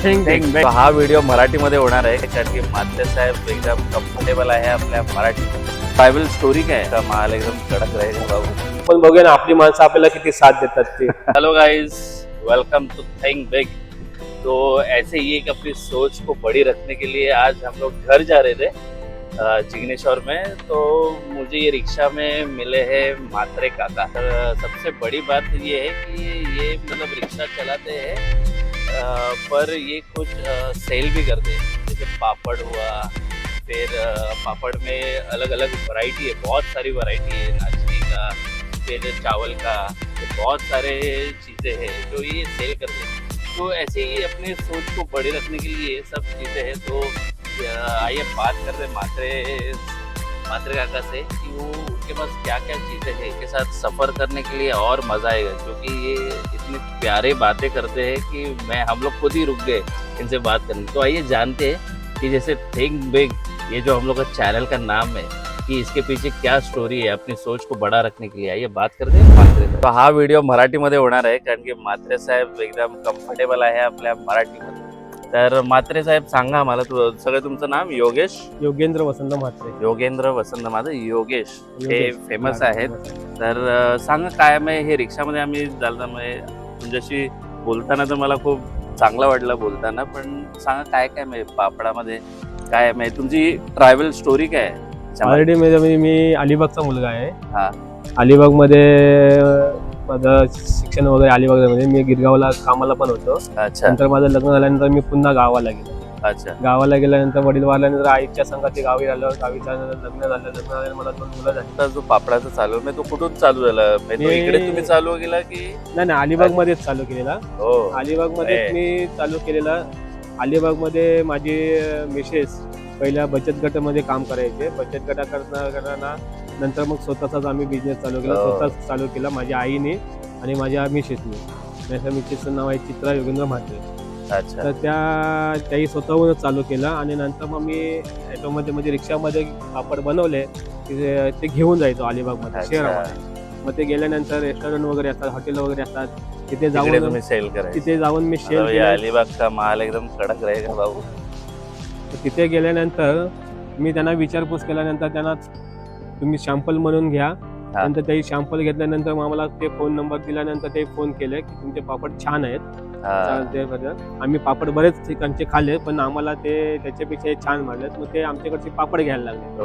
Big. हा video मराठीमध्ये होणार आहे कारण की मात्र साहेब एकदम कम्फर्टेबल आहे आपल्या मराठी. ट्रायबल स्टोरी काय माल एकदम कडक रहेगा बाबू पण बघूया ना आपली माणसं आपल्याला किती साथ देतात ते. Hello guys welcome to think big तो ऐसे ही एक अपनी सोच को बड़ी रखने के लिए आज हम लोग घर जा रहे थे जिग्नेश्वर में। तो मुझे ये रिक्शा में मिले हैं मात्रे काका। सबसे बड़ी बात ये है कि ये मतलब रिक्शा चलाते हैं पर ये कुछ सेल भी करते हैं जैसे पापड़ हुआ, फिर पापड़ में अलग अलग वैरायटी है, बहुत सारी वैरायटी है नाचनी का, फिर चावल का तो बहुत सारे चीज़ें हैं जो ये सेल करते हैं तो ऐसे ही अपने सोच को बड़े रखने के लिए सब चीज़ें हैं तो आइए बात कर रहे हैं मात्रे मात्रे काका से कि वो उनके पास क्या क्या चीज़ें हैं, इनके साथ सफ़र करने के लिए और मज़ा आएगा, क्योंकि ये इतनी प्यारे बातें करते हैं कि मैं, हम लोग खुद ही रुक गए इनसे बात करने तो आइए जानते हैं कि जैसे थिंक बिग ये जो हम लोग का चैनल का नाम है, की इसके पीछे क्या स्टोरी है, अपनी सोच को बडा रखने के लिए आइए बात करते हैं मात्रे. तो हा व्हिडिओ मराठीमध्ये होणार आहे कारण की मात्रे साहेब एकदम कम्फर्टेबल आहे आपल्या मराठीमध्ये तर मात्रे साहेब सांगा आम्हाला तू सगळं तुमचं नाम? योगेश? योगेंद्र वसंत म्हात्रे. योगेंद्र वसंत माझं योगेश. हे योगेश. फेमस आहेत. तर अं, सांगा काय मग हे रिक्षामध्ये आम्ही चालल्यामुळे तुमच्याशी बोलताना तर मला खूप चांगलं वाटलं बोलताना पण सांगा काय काय म्हणजे पापडामध्ये काय म्हणजे तुमची ट्रॅव्हल स्टोरी काय आहे? ऑलरेडी म्हणजे मी अलिबागचा मुलगा हा. आहे. अलिबागमध्ये माझं शिक्षण वगैरे अलिबागमध्ये मी गिरगावला कामाला पण होतो. अच्छा. नंतर माझं लग्न झाल्यानंतर मी पुन्हा गावाला गेलो. अच्छा. गावाला गेल्यानंतर वडील वारल्यानंतर आईच्या संघात गावी आलो. गावीच्या लग्न झालं. लग्न झाल्यानंतर मला दोन मुलं झाली. आता जो पापडाचा चालू आहे, तो कुठून चालू झाला? म्हणजे तो मी- इकडे तुम्ही चालू केला की नाही नाही अलिबाग मध्येच चालू केलेला. हो. अलिबागमध्ये. मी चालू केलेला. अलिबागमध्ये माझी मिसेस पहिल्या बचत गटामध्ये काम करायचे. बचत गटा करता करताना नंतर मग स्वतःचाच आम्ही बिझनेस चालू केला. हो. स्वतःच चालू केला माझ्या आईने आणि माझ्या मिसेसने माझ्या मिसेसचं नाव आहे चित्रा योगेंद्र म्हात्रे. अच्छा. तर त्या त्याही स्वतःहूनच चालू केला आणि नंतर मग मी ॲटोमध्ये म्हणजे रिक्षामध्ये पापड बनवले. ते ते घेऊन जायचो अलिबागमध्ये. शहरामध्ये. मग ते गेल्यानंतर रेस्टॉरंट वगैरे असतात हॉटेल वगैरे असतात. तिथे जाऊन सेल तिथे जाऊन मी शेअर मतलब ये केलं. अलिबाग का माल एकदम कडक बाबू तर तिथे गेल्यानंतर मी त्यांना विचारपूस केल्यानंतर त्यांना तुम्ही शॅम्पल म्हणून घ्या. नंतर ते शॅम्पल घेतल्यानंतर मग आम्हाला ते फोन नंबर दिल्यानंतर ते फोन केले की तुमचे पापड छान आहेत. चालते. आम्ही पापड बरेच ठिकाणचे खाल्ले पण आम्हाला ते त्याच्यापेक्षा छान वाटले मग ते आमच्याकडचे पापड घ्यायला लागले.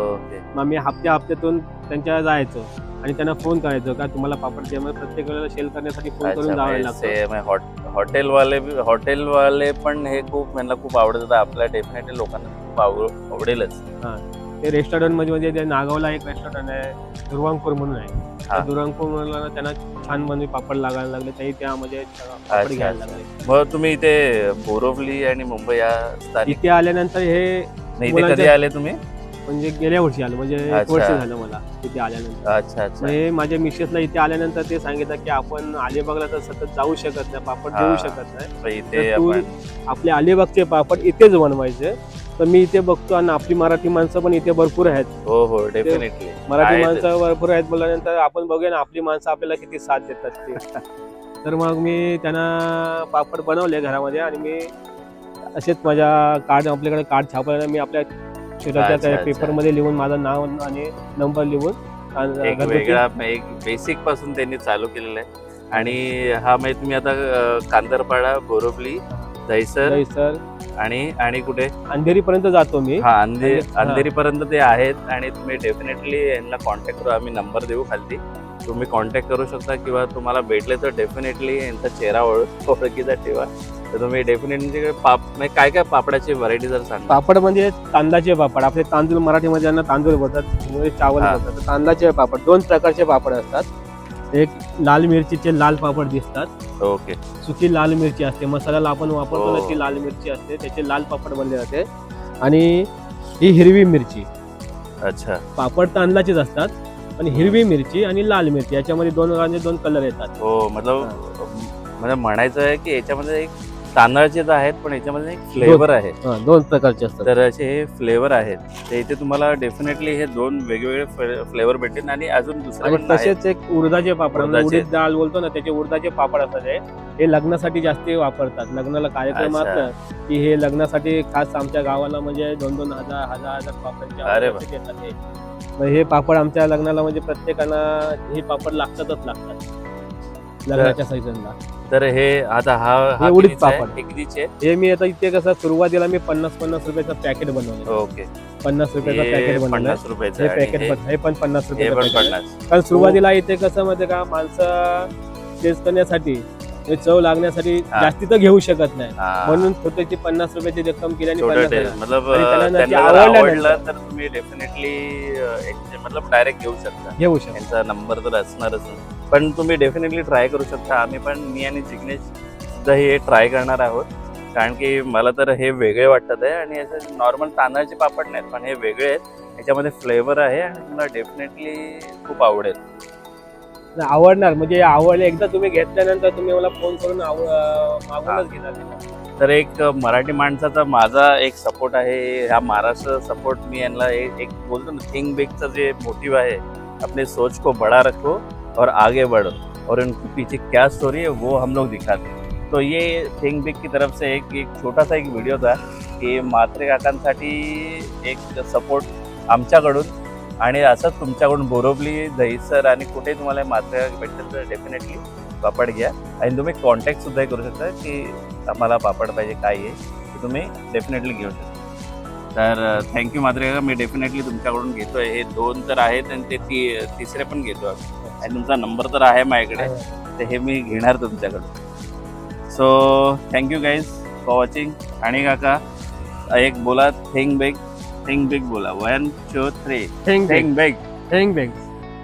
मग आम्ही हप्त्या हप्त्यातून त्यांच्या जायचो आणि त्यांना फोन करायचो का तुम्हाला पापड मग प्रत्येक वेळेला सेल करण्यासाठी फोन करून जावं लागतं. से- म्हणजे हॉट- हॉटेल वाले बी- हॉटेल वाले पण हे खूप त्यांना खूप आवडत आपल्या डेफिनेटली लोकांना. खूप आवड- आवडेलच. ते रेस्टॉरंटमध्ये म्हणजे ते नागावला एक रेस्टॉरंट आहे दुर्वांकूर म्हणून आहे हा. त्या दुर्वांकूर म्हणून त्यांना छान म्हणजे पापड लागायला लागले त्याही त्यामध्ये पापड अच्छा, घ्यायला. लागले मग तुम्ही इथे बोरवली आणि मुंबई या स्थानिक इथे आल्यानंतर हे नाही, इथे मुलांच्या- कधी आले तुम्ही म्हणजे गेल्या वर्षी आलं म्हणजे एक अच्छा. वर्ष झालं मला इथे आल्यानंतर अच्छा अच्छा हे माझ्या मिसेसला इथे आल्यानंतर ते सांगितलं की आपण अलिबागला तर सतत जाऊ शकत नाही पापड हा. देऊ शकत नाही तर इथे तर तू आपण आपले अलिबागचे पापड इथेच बनवायचे तर मी इथे बघतो आणि आपली मराठी माणसं पण इथे भरपूर आहेत. हो हो डेफिनेटली मराठी माणसं भरपूर आहेत बोलल्यानंतर आपण बघूया ना आपली माणसं आपल्याला किती साथ देतात ते. तर मग मी त्यांना पापड बनवले घरामध्ये आणि मी असेच माझ्या कार्ड आपल्याकडे कार्ड छापल्याने मी आपल्या अच्छा. पेपरमध्ये लिहून माझं नाव आणि नंबर लिहून एक वेगळा एक बेसिकपासून त्यांनी चालू केलेलं आहे. आणि हा म्हणजे तुम्ही आता कांदरपाडा बोरोबली दहिसर दहीसर. आणि आणि कुठे? अंधेरी पर्यंत जातो मी. हा अंधे आणि- हा. अंधेरी पर्यंत ते आहेत आणि तुम्ही डेफिनेटली यांना कॉन्टॅक्ट करू. आम्ही नंबर देऊ खालती. तुम्ही कॉन्टॅक्ट करू शकता किंवा तुम्हाला भेटले तर डेफिनेटली यांचा चेहरा ओळख ओळखीचा ठेवा. तर तुम्ही डेफिनेटली पाप म्हणजे काय काय पापडाची व्हरायटी जर सांगा पापड म्हणजे तांदळाचे पापड. आपले तांदूळ मराठीमध्ये ज्यांना तांदूळ बोलतात इंग्रजी चावल हा. बोलतात. तर तांदळाचे पापड दोन प्रकारचे पापड असतात. एक लाल मिरचीचे लाल पापड दिसतात. ओके. सुकी लाल मिरची असते. मसाल्याला आपण वापरतो ना हो. ती लाल मिरची असते त्याचे लाल पापड बनले जाते. आणि ही हिरवी मिरची. अच्छा. पापड तांदळाचेच असतात पण हिरवी मिरची आणि लाल मिरची याच्यामध्ये दोन रंगाचे दोन कलर येतात. हो मतलब म्हणजे म्हणायचं आहे की याच्यामध्ये एक तांदळाचे तर आहेत पण याच्यामध्ये एक फ्लेवर आहे दोन प्रकारचे असतात तर असे हे फ्लेवर आहेत तर इथे तुम्हाला डेफिनेटली हे दोन वेगवेगळे फ्लेवर भेटतील आणि अजून दुसरे. तसेच एक उडदाचे पापड. उडीद डाळ बोलतो ना त्याचे उडदाचे पापड असतात हे. लग्नासाठी जास्ती वापरतात लग्नाला कार्यक्रम. असलं की हे लग्नासाठी खास आमच्या गावाला म्हणजे दोन दोन हजार हजार हजार पापडांचे हे पापड आमच्या लग्नाला म्हणजे प्रत्येकाला हे पापड लागतातच लागतात लग्नाच्या सीझनला तर हे आता हा हा हे उडीद कितीचा आहे? पापड. हे कितीचे हे मी आता इथे कसं सुरुवातीला मी पन्नास पन्नास रुपयाचं पॅकेट बनवलं ओके पन्नास रुपयाचं पॅकेट हे बनवलं पन्नास रुपयाचं हे आणि पॅकेट हे- पण हे पण पन्नास हे पण. पन्नास कारण सुरुवातीला इथे कसं माहिती का माणसं टेस्ट करण्यासाठी हे चव लागण्यासाठी हा. जास्ती तर घेऊ शकत नाही हा. म्हणून छोट्याची पन्नास रुपयाची रक्कम केली आणि छोटं पन्नास टेस्ट रुपये. मतलब आणि त्यांना त्यांना जर जर आवडलं आवडलं नंतर- तर तुम्ही डेफिनेटली मतलब डायरेक्ट घेऊ शकता घेऊ शकतो यांचा नंबर तर असणारच पण तुम्ही डेफिनेटली ट्राय करू शकता. आम्ही पण मी आणि जिग्नेश सुद्धा हे ट्राय करणार आहोत. कारण की मला तर हे वेगळे वाटत आहे आणि असं नॉर्मल तांदळाचे पापड नाहीत पण हे वेगळे आहेत. याच्यामध्ये फ्लेवर आहे आणि तुम्हाला डेफिनेटली खूप आवडेल. आवडणार. म्हणजे आवडले एकदा तुम्ही घेतल्यानंतर तुम्ही मला फोन करून आव- मागूनच घेणार तर एक मराठी माणसाचा माझा एक सपोर्ट आहे. ह्या महाराष्ट्र सपोर्ट मी यांना एक बोलतो ना थिंक बिगचं जे मोटिव आहे अपने सोच को बड़ा रखो. और आगे बढ़ो और उनके पीछे क्या स्टोरी है वो हम लोग दिखाते हैं। तो ये थिंक बिग की तरफ से एक एक छोटा सा एक व्हिडिओ था की म्हात्रे काकांसाठी एक सपोर्ट आमच्याकडून आणि असंच तुमच्याकडून बोरोबली दहीसर आणि कुठे तुम्हाला म्हात्रे भेटतील तर डेफिनेटली पापड घ्या. आणि तुम्ही कॉन्टॅक्टसुद्धा करू शकता की आम्हाला पापड पाहिजे काय आहे ते तुम्ही डेफिनेटली घेऊ शकता. तर थँक्यू मात्र मी डेफिनेटली तुमच्याकडून घेतो आहे हे दोन तर आहेत आणि ते ती तिसरे पण घेतो आम्ही. आणि तुमचा नंबर तर आहे माझ्याकडे. तर हे मी घेणार तुमच्याकडून. So thank you guys for watching आणि काका एक बोला थिंक बिग थिंक बिग बोला. One two three thank think big thank